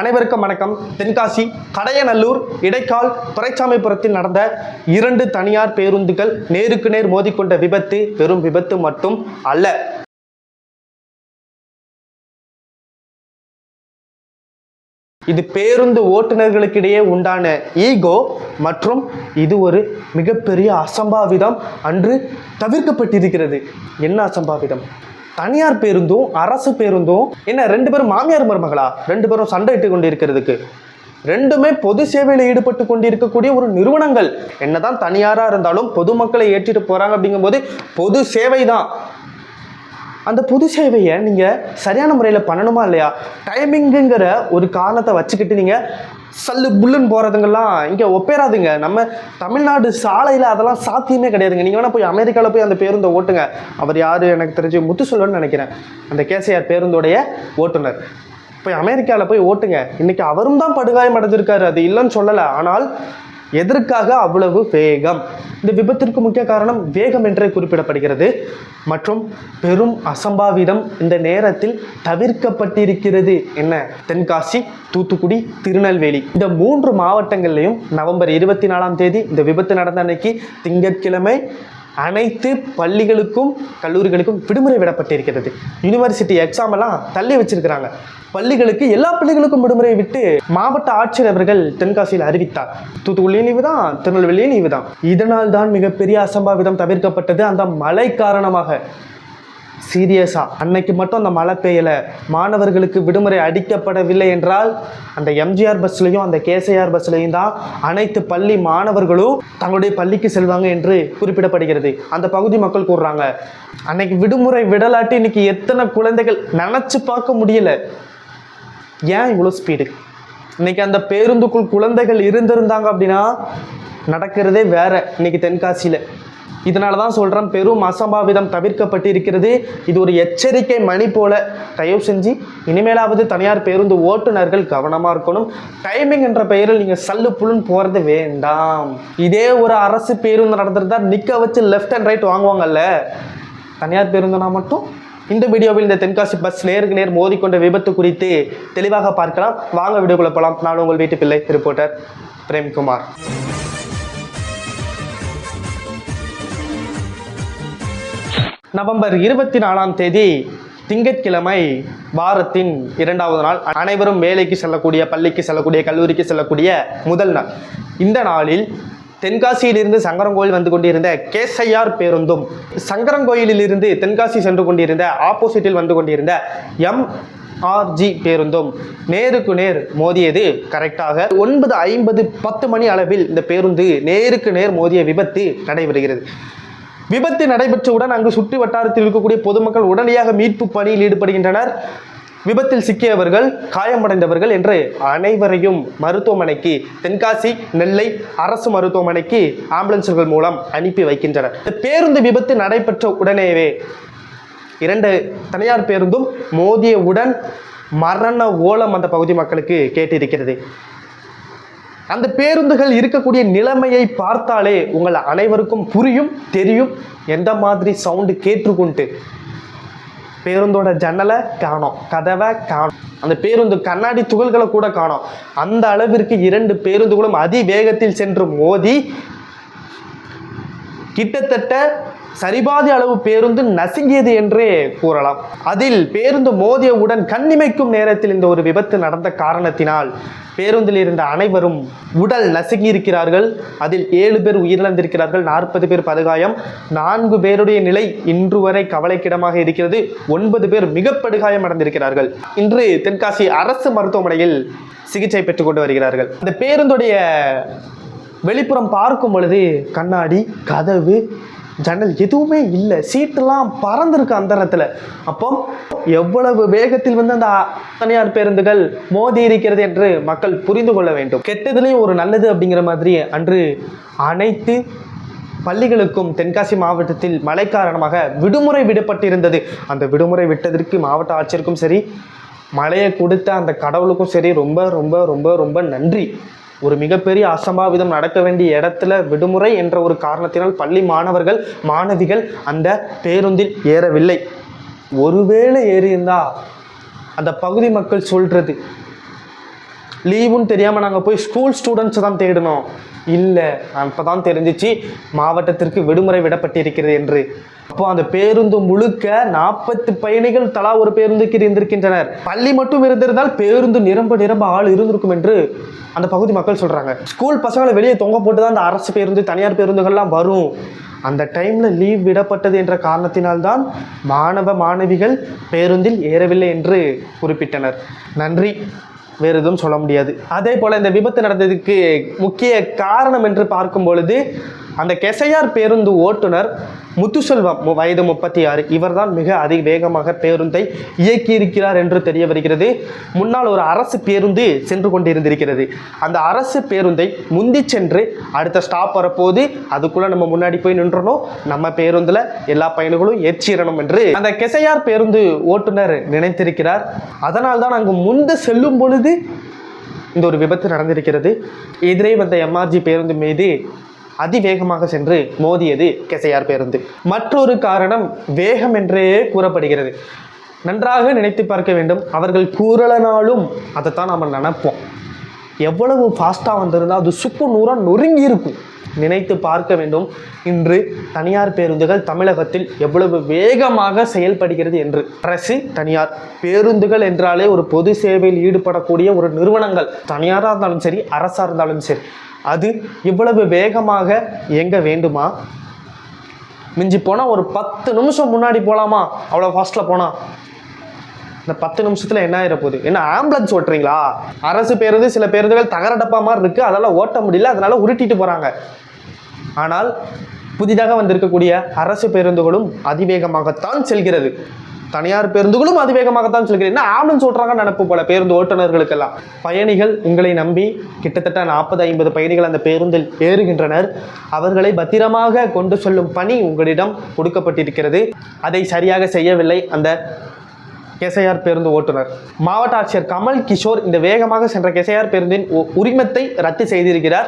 அனைவருக்கும் வணக்கம். தென்காசி கடையநல்லூர் இடைக்கால் துறைச்சாமிபுரத்தில் நடந்த இரண்டு தனியார் பேருந்துகள் நேருக்கு நேர் மோதிக்கொண்ட விபத்து பெரும் விபத்து மட்டும் அல்ல. இது பேருந்து ஓட்டுநர்களுக்கிடையே உண்டான ஈகோ மற்றும் இது ஒரு மிகப்பெரிய அசம்பாவிதம் அன்று தவிர்க்கப்பட்டிருக்கிறது. என்ன அசம்பாவிதம்? தனியார் பேருந்தும் அரசு பேருந்தும். என்ன ரெண்டு பேரும் மாமியார் மருமகளா? ரெண்டு பேரும் சண்டையிட்டு கொண்டிருக்கிறதுக்கு. ரெண்டுமே பொது சேவையில் ஈடுபட்டு கொண்டிருக்கக்கூடிய ஒரு நிறுவனங்கள். என்னதான் தனியாராக இருந்தாலும் பொதுமக்களை ஏற்றிட்டு போகிறாங்க அப்படிங்கும்போது பொது சேவை தான் அந்த புது சேவையை நீங்கள் சரியான முறையில் பண்ணணுமா இல்லையா? டைமிங்குங்கிற ஒரு காரணத்தை வச்சுக்கிட்டு நீங்கள் சல்லு புல்லுன்னு போகிறதுங்கெல்லாம் இங்கே ஒப்பேறாதுங்க. நம்ம தமிழ்நாடு சாலையில் அதெல்லாம் சாத்தியமே கிடையாதுங்க. நீங்கள் வேணால் போய் அமெரிக்காவில் போய் அந்த பேருந்தை ஓட்டுங்க. அவர் யார்? எனக்கு தெரிஞ்சு முத்துசொல்வன்னு நினைக்கிறேன். அந்த கேசிஆர் பேருந்தோடைய ஓட்டுநர். போய் அமெரிக்காவில் போய் ஓட்டுங்க. இன்றைக்கி அவரும் தான் படுகாயம் அடைஞ்சிருக்காரு அது இல்லைன்னு சொல்லலை. ஆனால் எதற்காக அவ்வளவு வேகம்? இந்த விபத்திற்கு முக்கிய காரணம் வேகம் என்றே குறிப்பிடப்படுகிறது. மற்றும் பெரும் அசம்பாவிதம் இந்த நேரத்தில் தவிர்க்கப்பட்டிருக்கிறது. என்ன? தென்காசி தூத்துக்குடி திருநெல்வேலி. இந்த மூன்று மாவட்டங்கள்லையும் நவம்பர் இருபத்தி நாலாம் தேதி இந்த விபத்து நடந்த அன்னைக்கு திங்கட்கிழமை அனைத்து பள்ளிகளுக்கும் கல்லூரிகளுக்கும் விடுமுறை விடப்பட்டிருக்கிறது. யூனிவர்சிட்டி எக்ஸாம் எல்லாம் தள்ளி வச்சிருக்கிறாங்க. பள்ளிகளுக்கு எல்லா பள்ளிகளுக்கும் விடுமுறை விட்டு மாவட்ட ஆட்சியர் அவர்கள் தென்காசியில் அறிவித்தார். தூத்துக்குடியும் லீவு தான் திருநெல்வேலியும் லீவு தான். இதனால் தான் மிகப்பெரிய அசம்பாவிதம் தவிர்க்கப்பட்டது. அந்த மழை காரணமாக சீரியஸாக அன்னைக்கு மட்டும் அந்த மழை பெய்யலை. மாணவர்களுக்கு விடுமுறை அடிக்கப்படவில்லை என்றால் அந்த எம்ஜிஆர் பஸ்லையும் அந்த கேசிஆர் பஸ்லையும் தான் அனைத்து பள்ளி மாணவர்களும் தங்களுடைய பள்ளிக்கு செல்வாங்க என்று குறிப்பிடப்படுகிறது. அந்த பகுதி மக்கள் கூறுறாங்க. அன்னைக்கு விடுமுறை விடலாட்டி இன்னைக்கு எத்தனை குழந்தைகள் நினச்சி பார்க்க முடியல. ஏன் இவ்வளோ ஸ்பீடு இன்னைக்கு அந்த பேருந்துக்குள் குழந்தைகள் இருந்திருந்தாங்க அப்படின்னா நடக்கிறதே வேற. இன்னைக்கு தென்காசியில். இதனால தான் சொல்கிறேன் பெரும் அசம்பாவிதம் தவிர்க்கப்பட்டிருக்கிறது. இது ஒரு எச்சரிக்கை மணி போல. தயவு செஞ்சு இனிமேலாவது தனியார் பேருந்து ஓட்டுநர்கள் கவனமாக இருக்கணும். டைமிங் என்ற பெயரில் நீங்கள் சல்லு புல்லுன்னு போகிறது வேண்டாம். இதே ஒரு அரசு பேருந்து நடந்திருந்தா நிற்க வச்சு லெஃப்ட் அண்ட் ரைட் வாங்குவாங்கல்ல. தனியார் பேருந்துனா மட்டும் இந்த வீடியோவில் இந்த தென்காசி பஸ் நேருக்கு நேர் மோதிக்கொண்ட விபத்து குறித்து தெளிவாக பார்க்கலாம். வாங்க வீடியோக்குள்ள போகலாம் நான் உங்கள் வீட்டு பிள்ளை ரிப்போர்ட்டர் பிரேம்குமார். நவம்பர் இருபத்தி நாலாம் தேதி திங்கட்கிழமை வாரத்தின் இரண்டாவது நாள். அனைவரும் வேலைக்கு செல்லக்கூடிய பள்ளிக்கு செல்லக்கூடிய கல்லூரிக்கு செல்லக்கூடிய முதல் நாள். இந்த நாளில் தென்காசியிலிருந்து சங்கரங்கோயில் வந்து கொண்டிருந்த கேசையார் பேருந்தும் சங்கரங்கோயிலிருந்து தென்காசி சென்று கொண்டிருந்த ஆப்போசிட்டில் வந்து கொண்டிருந்த எம் ஆர்ஜி பேருந்தும் நேருக்கு நேர் மோதியது கரெக்டாக ஒன்பது ஐம்பது பத்து மணி அளவில் இந்த பேருந்து நேருக்கு நேர் மோதிய விபத்து நடைபெறுகிறது. விபத்து நடைபெற்றவுடன் அங்கு சுற்று வட்டாரத்தில் இருக்கக்கூடிய பொதுமக்கள் உடனடியாக மீட்பு பணியில் ஈடுபடுகின்றனர். விபத்தில் சிக்கியவர்கள் காயமடைந்தவர்கள் என்று அனைவரையும் மருத்துவமனைக்கு தென்காசி நெல்லை அரசு மருத்துவமனைக்கு ஆம்புலன்ஸ்கள் மூலம் அனுப்பி வைக்கின்றனர். இந்த பேருந்து விபத்து நடைபெற்ற உடனேவே இரண்டு தனியார் பேருந்தும் மோதியவுடன் மரண ஓலம் அந்த பகுதி மக்களுக்கு கேட்டிருக்கிறது. அந்த பேருந்துகள் இருக்கக்கூடிய நிலைமையை பார்த்தாலே உங்கள் அனைவருக்கும் புரியும் தெரியும். எந்த மாதிரி சவுண்டு கேட்டுக்கொண்டு பேருந்தோட ஜன்னலை காணோம் கதவை காணோம். அந்த பேருந்து கண்ணாடி துகள்களை கூட காணோம். அந்த அளவிற்கு இரண்டு பேருந்துகளும் அதிவேகத்தில் சென்று மோதி கிட்டத்தட்ட சரிபாதி அளவு பேருந்து நசுங்கியது என்றே கூறலாம். அதில் பேருந்து மோதியவுடன் கண்ணிமைக்கும் நேரத்தில் இந்த ஒரு விபத்து நடந்த காரணத்தினால் பேருந்தில் இருந்த அனைவரும் உடல் நசுங்கி இருக்கிறார்கள் அதில் ஏழு பேர் உயிரிழந்திருக்கிறார்கள். நாற்பது பேர் படுகாயம். நான்கு பேருடைய நிலை இன்று வரை கவலைக்கிடமாக இருக்கிறது. ஒன்பது பேர் மிக படுகாயம் அடைந்திருக்கிறார்கள். இன்று தென்காசி அரசு மருத்துவமனையில் சிகிச்சை பெற்றுக்கொண்டு வருகிறார்கள். இந்த பேருந்துடைய வெளிப்புறம் பார்க்கும் பொழுது கண்ணாடி கதவு ஜன்னல் எதுவுமே இல்லை. சீட்டெல்லாம் பறந்துருக்கு அந்த இடத்துல அப்போ எவ்வளவு வேகத்தில் வந்து அந்த தனியார் பேருந்துகள் மோதி இருக்கிறது என்று மக்கள் புரிந்து கொள்ள வேண்டும். கெட்டதுலேயும் ஒரு நல்லது அப்படிங்கிற மாதிரி அன்று அனைத்து பள்ளிகளுக்கும் தென்காசி மாவட்டத்தில் மழை காரணமாக விடுமுறை விடப்பட்டிருந்தது. அந்த விடுமுறை விட்டதற்கு மாவட்ட ஆட்சியருக்கும் சரி மழையை கொடுத்த அந்த கடவுளுக்கும் சரி ரொம்ப ரொம்ப ரொம்ப ரொம்ப நன்றி. ஒரு மிகப்பெரிய அசம்பாவிதம் நடக்க வேண்டிய இடத்துல விடுமுறை என்ற ஒரு காரணத்தினால் பள்ளி மாணவர்கள் மாணவிகள் அந்த பேருந்தில் ஏறவில்லை. ஒருவேளை ஏறியிருந்தா அந்த பகுதி மக்கள் சொல்றது லீவுன்னு தெரியாமல் நாங்கள் போய் ஸ்கூல் ஸ்டூடெண்ட்ஸ் தான் தேடினோம் இல்லை அப்போ தான் தெரிஞ்சிச்சு மாவட்டத்திற்கு விடுமுறை விடப்பட்டிருக்கிறது என்று அப்போ அந்த பேருந்து முழுக்க நாற்பத்து பயணிகள் தலா ஒரு பேருந்துக்கு இருந்திருக்கின்றனர். பள்ளி மட்டும் இருந்திருந்தால் பேருந்து நிரம்ப நிரம்ப ஆள் இருந்திருக்கும் என்று அந்த பகுதி மக்கள் சொல்றாங்க. ஸ்கூல் பசங்களை வெளியே தொங்க போட்டு தான் அந்த அரசு பேருந்து தனியார் பேருந்துகள்லாம் வரும். அந்த டைம்ல லீவ் விடப்பட்டது என்ற காரணத்தினால்தான் மாணவ மாணவிகள் பேருந்தில் ஏறவில்லை என்று குறிப்பிட்டனர். நன்றி. வேறு எதுவும் சொல்ல முடியாது. அதே போல இந்த விபத்து நடந்ததுக்கு முக்கிய காரணம் என்று பார்க்கும் பொழுது அந்த கெசையார் பேருந்து ஓட்டுநர் முத்துசெல்வம் வயது முப்பத்தி ஆறு. இவர்தான் மிக அதிக வேகமாக பேருந்தை இயக்கியிருக்கிறார் என்று தெரிய வருகிறது. முன்னால் ஒரு அரசு பேருந்து சென்று கொண்டிருந்திருக்கிறது. அந்த அரசு பேருந்தை முந்தி சென்று அடுத்த ஸ்டாப் வரப்போது அதுக்குள்ளே நம்ம முன்னாடி போய் நின்றணும். நம்ம பேருந்தில் எல்லா பயணிகளும் ஏற்றிடணும் என்று அந்த கெசையார் பேருந்து ஓட்டுநர் நினைத்திருக்கிறார். அதனால் தான் அங்கு முந்து செல்லும் பொழுது இந்த ஒரு விபத்து நடந்திருக்கிறது. எதிரே வந்த எம்ஆர்ஜி பேருந்து மீது அதிவேகமாக சென்று மோதியது கெசையார் பேருந்து. மற்றொரு காரணம் வேகம் என்றே கூறப்படுகிறது. நன்றாக நினைத்து பார்க்க வேண்டும். அவர்கள் கூறலனாலும் அதைத்தான் நம்ம நினைப்போம். எவ்வளவு ஃபாஸ்ட்டாக வந்திருந்தால் அது சுக்கு நூறாக நொறுங்கி இருக்கும். நினைத்து பார்க்க வேண்டும். இன்று தனியார் பேருந்துகள் தமிழகத்தில் எவ்வளவு வேகமாக செயல்படுகிறது என்று. அரசு தனியார் பேருந்துகள் என்றாலே ஒரு பொது சேவையில் ஈடுபடக்கூடிய ஒரு நிறுவனங்கள். தனியாராக இருந்தாலும் சரி அரசாக இருந்தாலும் சரி அது இவ்வளவு வேகமாக இயங்க வேண்டுமா? மிஞ்சி போனால் ஒரு பத்து நிமிஷம் முன்னாடி போகலாமா அவ்வளோ ஃபாஸ்ட்டில் போனால் இந்த பத்து நிமிஷத்தில் என்ன ஆயிட போகுது? என்ன ஆம்புலன்ஸ் ஓட்டுறீங்களா? அரசு பேருந்து சில பேருந்துகள் தகர டப்பா மாதிரி இருக்குது அதனால் ஓட்ட முடியல. அதனால உருட்டிட்டு போகிறாங்க ஆனால் புதிதாக வந்திருக்கக்கூடிய அரசு பேருந்துகளும் அதிவேகமாகத்தான் செல்கிறது. தனியார் பேருந்துகளும் அதிவேகமாகத்தான் செல்கிறது. என்ன ஆம்புலன்ஸ் ஓட்டுறாங்கன்னு நினப்பு போல பேருந்து ஓட்டுநர்களுக்கெல்லாம். பயணிகள் உங்களை நம்பி கிட்டத்தட்ட நாற்பது ஐம்பது பயணிகள் அந்த பேருந்தில் ஏறுகின்றனர். அவர்களை பத்திரமாக கொண்டு செல்லும் பணி உங்களிடம் கொடுக்கப்பட்டிருக்கிறது. அதை சரியாக செய்யவில்லை. அந்த கேசையார் பேருந்து ஓட்டுநர் மாவட்ட ஆட்சியர் கமல் கிஷோர் இந்த வேகமாக சென்ற கேசையார் பேருந்தின் உ- உரிமத்தை ரத்து செய்திருக்கிறார்.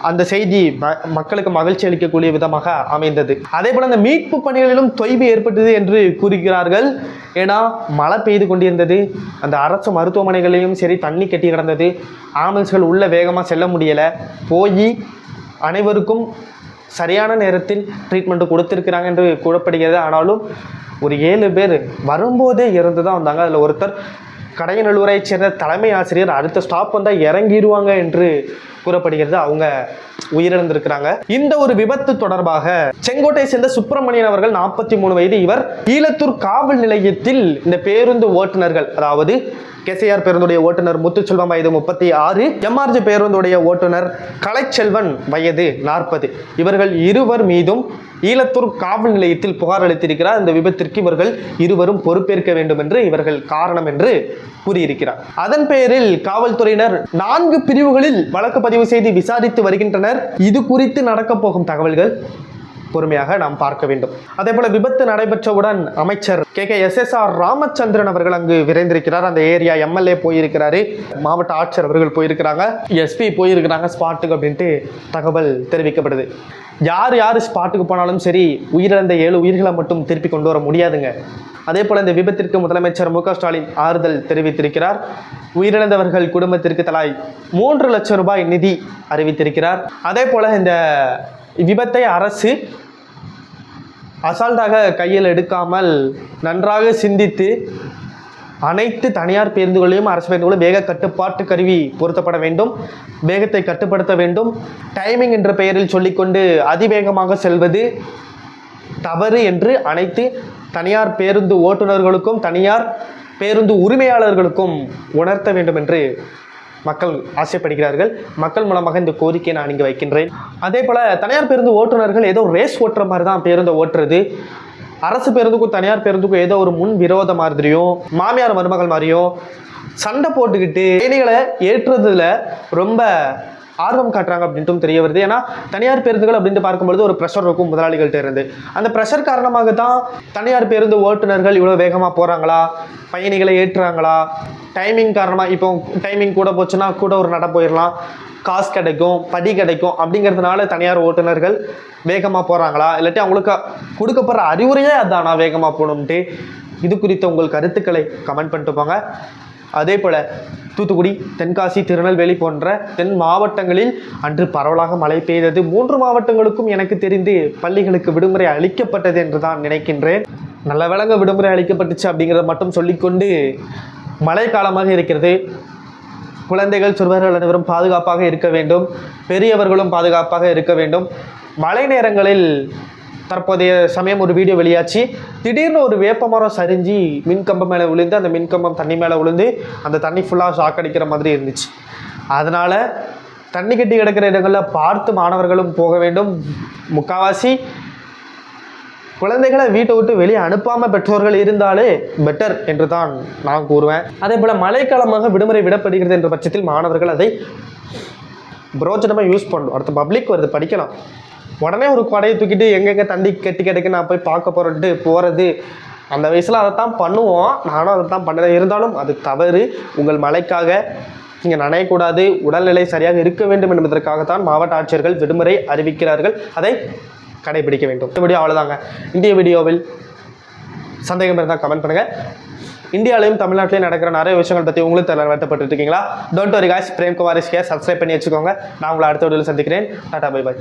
அந்த செய்தி மக்களுக்கு மகிழ்ச்சி அளிக்கக்கூடிய விதமாக அமைந்தது. அதே போல அந்த மீட்பு பணிகளிலும் தொய்வு ஏற்பட்டது என்று கூறுகிறார்கள். ஏன்னா மழை பெய்து கொண்டிருந்தது. அந்த அரசு மருத்துவமனைகளையும் சரி தண்ணி கட்டி கிடந்தது. ஆம்புலன்ஸ்கள் உள்ள வேகமாக செல்ல முடியலை. போய் அனைவருக்கும் சரியான நேரத்தில் ட்ரீட்மெண்ட் கொடுத்துருக்கிறாங்க என்று கூறப்படுகிறது. ஆனாலும் ஒரு ஏழு பேர் வரும்போதே இறந்து தான் வந்தாங்க. அதில் ஒருத்தர் கடையநல்லூரைச் சேர்ந்த தலைமை ஆசிரியர் அடுத்த ஸ்டாப் வந்தால் இறங்கிடுவாங்க என்று கூறப்படுகிறது. அவங்க உயிரிழந்திருக்கிறாங்க. இந்த ஒரு விபத்து தொடர்பாக செங்கோட்டை சேர்ந்த சுப்பிரமணியன் அவர்கள் நாற்பத்தி மூணு வயது இவர் ஈழத்தூர் காவல் நிலையத்தில் இந்த பேருந்து ஓட்டுநர்கள் அதாவது கேசிஆர் பேருந்துடைய ஓட்டுநர் முத்துச்செல்வம் வயது முப்பத்தி ஆறு எம்ஆர்ஜி பேருந்துடைய ஓட்டுநர் கலைச்செல்வன் வயது நாற்பது. இவர்கள் இருவர் மீதும் ஈலத்தூர் காவல் நிலையத்தில் புகார் அளித்திருக்கிறார். இந்த விபத்திற்கு இவர்கள் இருவரும் பொறுப்பேற்க வேண்டும் என்று இவர்கள் காரணம் என்று கூறியிருக்கிறார். அதன் பெயரில் காவல்துறையினர் நான்கு பிரிவுகளில் வழக்கு பதிவு செய்து விசாரித்து வருகின்றனர். இது குறித்து நடக்கப் போகும் தகவல்கள் பொறுமையாக நாம் பார்க்க வேண்டும். அதே போல விபத்து நடைபெற்றவுடன் அமைச்சர் K. K. S. S. R. Ramachandran அவர்கள் அங்கு விரைந்திருக்கிறார். அந்த ஏரியா எம்எல்ஏ போயிருக்கிறாரு. மாவட்ட ஆட்சியர் அவர்கள் போயிருக்கிறாங்க. எஸ்பி போயிருக்கிறாங்க ஸ்பாட்டுக்கு அப்படின்ட்டு தகவல் தெரிவிக்கப்படுது. யார் யார் ஸ்பாட்டுக்கு போனாலும் சரி உயிரிழந்த ஏழு உயிர்களை மட்டும் திருப்பி கொண்டு வர முடியாதுங்க. அதே போல இந்த விபத்திற்கு முதலமைச்சர் மு ஸ்டாலின் ஆறுதல் தெரிவித்திருக்கிறார். உயிரிழந்தவர்கள் குடும்பத்திற்கு தலாய் மூன்று லட்சம் ரூபாய் நிதி அறிவித்திருக்கிறார். அதே போல இந்த விபத்தை அரசு அசால்ட்டாக கையில் எடுக்காமல் நன்றாக சிந்தித்து அனைத்து தனியார் பேருந்துகளையும் அரசு பேருந்துகளும் வேக கட்டுப்பாட்டு கருவி பொருத்தப்பட வேண்டும் வேகத்தை கட்டுப்படுத்த வேண்டும். டைமிங் என்ற பெயரில் சொல்லிக்கொண்டு அதிவேகமாக செல்வது தவறு என்று அனைத்து தனியார் பேருந்து ஓட்டுநர்களுக்கும் தனியார் பேருந்து உரிமையாளர்களுக்கும் உணர்த்த வேண்டும் என்று மக்கள் ஆசைப்படுகிறார்கள். மக்கள் மூலமாக இந்த கோரிக்கையை நான் இங்கே வைக்கின்றேன். அதே போல் தனியார் பேருந்து ஓட்டுநர்கள் ஏதோ ரேஸ் ஓட்டுற மாதிரி தான் பேருந்தை ஓட்டுறது. அரசு பேருந்துக்கும் தனியார் பேருந்துக்கும் ஏதோ ஒரு முன் விரோத மாதிரியும் மாமியார் மருமகள் மாதிரியும் சண்டை போட்டுக்கிட்டு பயணிகளை ஏற்றுறதுல ரொம்ப ஆர்வம் காட்டுறாங்க அப்படின்ட்டும் தெரிய வருது. ஏன்னா தனியார் பேருந்துகள் அப்படின்ட்டு பார்க்கும்பொழுது ஒரு ப்ரெஷர் இருக்கும் முதலாளிகள்ட்ட இருந்து. அந்த ப்ரெஷர் காரணமாக தான் தனியார் பேருந்து ஓட்டுநர்கள் இவ்வளோ வேகமாக போகிறாங்களா பயணிகளை ஏற்றுறாங்களா? டைமிங் காரணமாக இப்போ டைமிங் கூட போச்சுன்னா கூட ஒரு நட போயிடலாம் காசு கிடைக்கும் படி கிடைக்கும் அப்படிங்கிறதுனால தனியார் ஓட்டுநர்கள் வேகமாக போகிறாங்களா இல்லாட்டி அவங்களுக்கு கொடுக்கப்படுற அறிவுரையே அதானா வேகமாக போகணும்ட்டு. இது குறித்த உங்கள் கருத்துக்களை கமெண்ட் பண்ணிட்டு போங்க. அதே போல் தூத்துக்குடி தென்காசி திருநெல்வேலி போன்ற தென் மாவட்டங்களில் அன்று பரவலாக மழை பெய்தது. மூன்று மாவட்டங்களுக்கும் எனக்கு தெரிந்து பள்ளிகளுக்கு விடுமுறை அளிக்கப்பட்டது என்று தான் நினைக்கின்றேன். நல்ல விலங்க விடுமுறை அளிக்கப்பட்டுச்சு அப்படிங்கிறத மட்டும் சொல்லிக்கொண்டு மழை காலமாக இருக்கிறது. குழந்தைகள் சிறுவர்கள் அனைவரும் பாதுகாப்பாக இருக்க வேண்டும். பெரியவர்களும் பாதுகாப்பாக இருக்க வேண்டும். மழை நேரங்களில் தற்போதைய சமயம் ஒரு வீடியோ வெளியாச்சு. திடீர்னு ஒரு வேப்பமரம் சரிஞ்சு மின்கம்பம் மேலே விழுந்து அந்த மின்கம்பம் தண்ணி மேலே விழுந்து அந்த தண்ணி ஃபுல்லாக ஷாக் அடிக்கிற மாதிரி இருந்துச்சு. அதனால் தண்ணி கட்டி கிடக்கிற இடங்களில் பார்த்து மாணவர்களும் போக வேண்டும். முக்காவாசி குழந்தைகளை வீட்டை விட்டு வெளியே அனுப்பாமல் பெற்றோர்கள் இருந்தாலே பெட்டர் என்று தான் நான் கூறுவேன். அதே போல் மழைக்காலமாக விடுமுறை விடப்படுகிறது என்ற பட்சத்தில் மாணவர்கள் அதை பிரோஜனமாக யூஸ் பண்ணும் அடுத்த பப்ளிக் வருது படிக்கலாம். உடனே ஒரு கொடையை தூக்கிட்டு எங்கெங்கே தண்ணி கட்டி கிடக்கு நான் போய் பார்க்க போகிறேன்ட்டு போகிறது அந்த வயசில் அதை தான் பண்ணுவோம். நானும் அதை தான் பண்ணுறேன் இருந்தாலும் அது தவறு. உங்கள் மலைக்காக நீங்கள் நனையக்கூடாது. உடல்நிலை சரியாக இருக்க வேண்டும் என்பதற்காகத்தான் மாவட்ட ஆட்சியர்கள் விடுமுறை அறிவிக்கிறார்கள். அதை கடைபிடிக்க வேண்டும். இந்த வீடியோ அவ்வளோதாங்க இந்திய வீடியோவில் சந்தேகம் இருந்தால் கமெண்ட் பண்ணுங்கள் இந்தியாவிலையும் தமிழ்நாட்டிலையும் நடக்கிற நிறைய விஷயங்கள் பற்றி உங்களுக்கு தெரியல வருத்தப்பட்டு இருக்கீங்களா don't worry guys Premkumar இஸ்கே subscribe பண்ணி வச்சுக்கோங்க. நான் உங்களை அடுத்த வீடியோவில் சந்திக்கிறேன். Tata bye bye